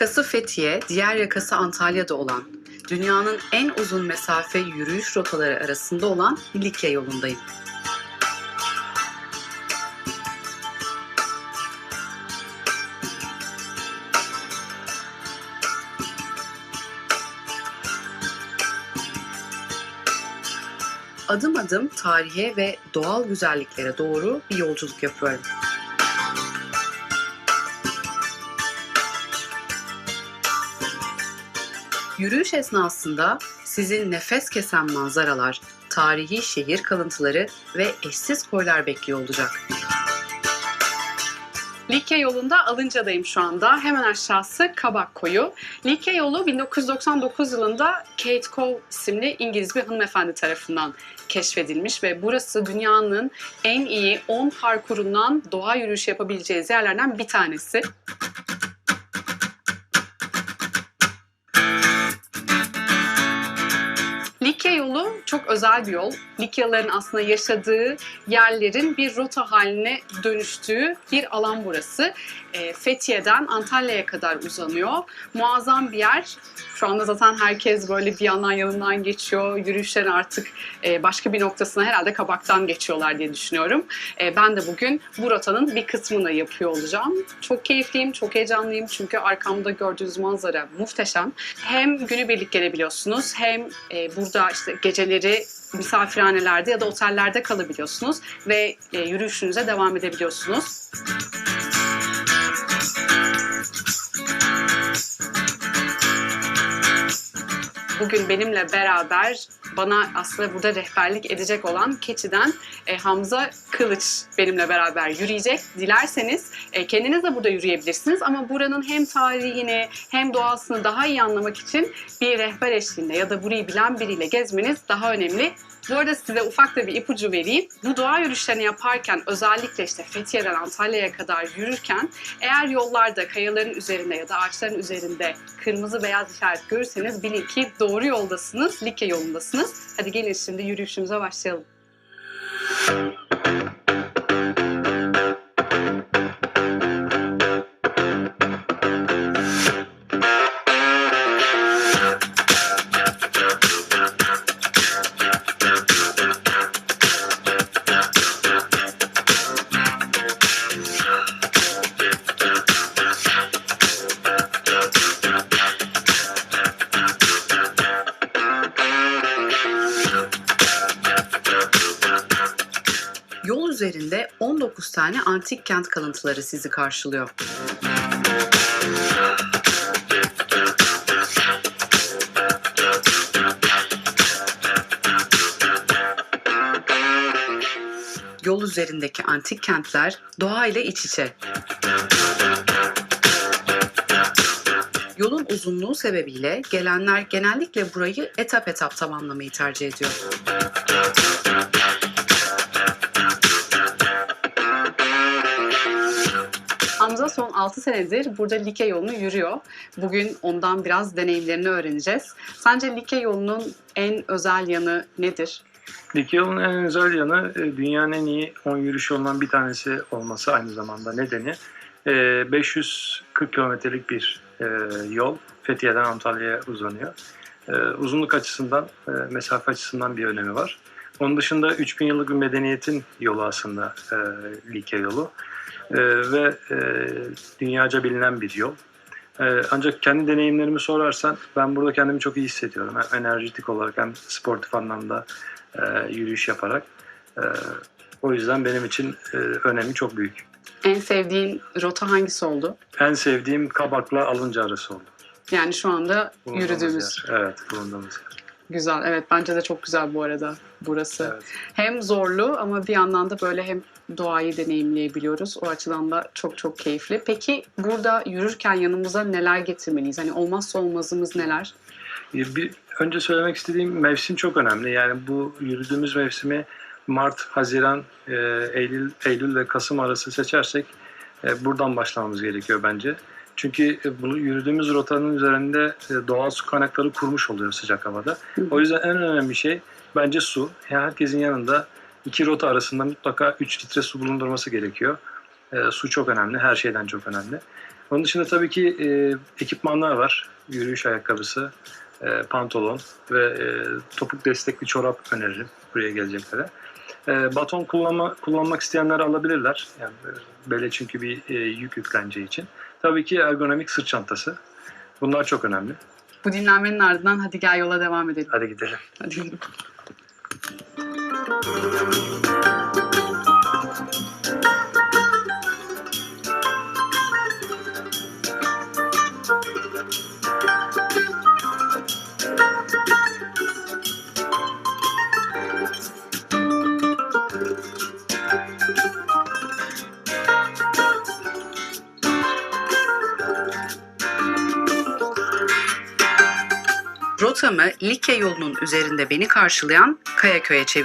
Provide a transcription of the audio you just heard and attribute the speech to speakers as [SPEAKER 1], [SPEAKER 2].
[SPEAKER 1] yakası Fethiye, diğer yakası Antalya'da olan, dünyanın en uzun mesafe yürüyüş rotaları arasında olan Likya yolundayım. Adım adım tarihe ve doğal güzelliklere doğru bir yolculuk yapıyorum. Yürüyüş esnasında sizi nefes kesen manzaralar, tarihi şehir kalıntıları ve eşsiz koylar bekliyor olacak. Likya yolunda Alınca'dayım şu anda. Hemen aşağısı Kabak Koyu. Likya yolu 1999 yılında Kate Cole isimli İngiliz bir hanımefendi tarafından keşfedilmiş ve burası dünyanın en iyi 10 parkurundan doğa yürüyüşü yapabileceğiniz yerlerden bir tanesi. technique Likya yolu çok özel bir yol. Likyalıların aslında yaşadığı yerlerin bir rota haline dönüştüğü bir alan burası. E, Fethiye'den Antalya'ya kadar uzanıyor. Muazzam bir yer. Şu anda zaten herkes böyle bir yandan yanından geçiyor. Yürüyüşlerin artık e, başka bir noktasına herhalde kabaktan geçiyorlar diye düşünüyorum. E, ben de bugün bu rotanın bir kısmını yapıyor olacağım. Çok keyifliyim, çok heyecanlıyım çünkü arkamda gördüğünüz manzara muhteşem. Hem günübirlik gelebiliyorsunuz hem e, burada işte geceleri misafirhanelerde ya da otellerde kalabiliyorsunuz ve e, yürüyüşünüze devam edebiliyorsunuz. Bugün benimle beraber bana aslında burada rehberlik edecek olan Keçi'den e, Hamza Kılıç benimle beraber yürüyecek. Dilerseniz e, kendiniz de burada yürüyebilirsiniz ama buranın hem tarihini hem doğasını daha iyi anlamak için bir rehber eşliğinde ya da burayı bilen biriyle gezmeniz daha önemli. Bu arada size ufak da bir ipucu vereyim. Bu doğa yürüyüşlerini yaparken özellikle işte Fethiye'den Antalya'ya kadar yürürken eğer yollarda kayaların üzerinde ya da ağaçların üzerinde kırmızı beyaz işaret görürseniz bilin ki doğru yoldasınız, Likya yolundasınız. Hadi gelin şimdi yürüyüşümüze başlayalım. Üzerinde 19 tane antik kent kalıntıları sizi karşılıyor. Yol üzerindeki antik kentler doğayla iç içe. Yolun uzunluğu sebebiyle gelenler genellikle burayı etap etap tamamlamayı tercih ediyor. Hamza son 6 senedir burada Likya yolunu yürüyor. Bugün ondan biraz deneyimlerini öğreneceğiz. Sence Likya yolunun en özel yanı nedir?
[SPEAKER 2] Likya yolunun en özel yanı e, dünyanın en iyi 10 yürüyüş yolundan bir tanesi olması aynı zamanda nedeni. E, 540 kilometrelik bir e, yol Fethiye'den Antalya'ya uzanıyor. E, Uzunluk açısından, e, mesafe açısından bir önemi var. Onun dışında 3000 yıllık bir medeniyetin yolu aslında e, Likya yolu. E, ve e, dünyaca bilinen bir yol. E, ancak kendi deneyimlerimi sorarsan ben burada kendimi çok iyi hissediyorum. Hem enerjitik olarak hem sportif anlamda e, yürüyüş yaparak. E, o yüzden benim için e, önemi çok büyük.
[SPEAKER 1] En sevdiğin rota hangisi oldu?
[SPEAKER 2] En sevdiğim Kabak'la Alınca arası oldu.
[SPEAKER 1] Yani şu anda
[SPEAKER 2] Bulunduğumuz
[SPEAKER 1] yürüdüğümüz.
[SPEAKER 2] yer. Evet, bulunduğumuz yer.
[SPEAKER 1] Güzel. Evet bence de çok güzel bu arada burası.
[SPEAKER 2] Evet.
[SPEAKER 1] Hem zorlu ama bir yandan da böyle hem doğayı deneyimleyebiliyoruz. O açıdan da çok çok keyifli. Peki burada yürürken yanımıza neler getirmeliyiz? Hani olmazsa olmazımız neler?
[SPEAKER 2] Bir, önce söylemek istediğim mevsim çok önemli. Yani bu yürüdüğümüz mevsimi Mart, Haziran, e, Eylül, Eylül ve Kasım arası seçersek e, buradan başlamamız gerekiyor bence. Çünkü e, yürüdüğümüz rotanın üzerinde e, doğal su kaynakları kurmuş oluyor sıcak havada. O yüzden en önemli şey bence su. Herkesin yanında iki rota arasında mutlaka 3 litre su bulundurması gerekiyor. E, su çok önemli, her şeyden çok önemli. Onun dışında tabii ki e, ekipmanlar var. Yürüyüş ayakkabısı, e, pantolon ve e, topuk destekli çorap öneririm buraya geleceklere. E, baton kullanma, kullanmak isteyenler alabilirler. Yani e, bele çünkü bir e, yük yükleneceği için. Tabii ki ergonomik sırt çantası. Bunlar çok önemli.
[SPEAKER 1] Bu dinlenmenin ardından hadi gel yola devam edelim.
[SPEAKER 2] Hadi gidelim.
[SPEAKER 1] Hadi gidelim. Rotamı Likya yolunun üzerinde beni karşılayan Kayaköy'e çeviriyorum.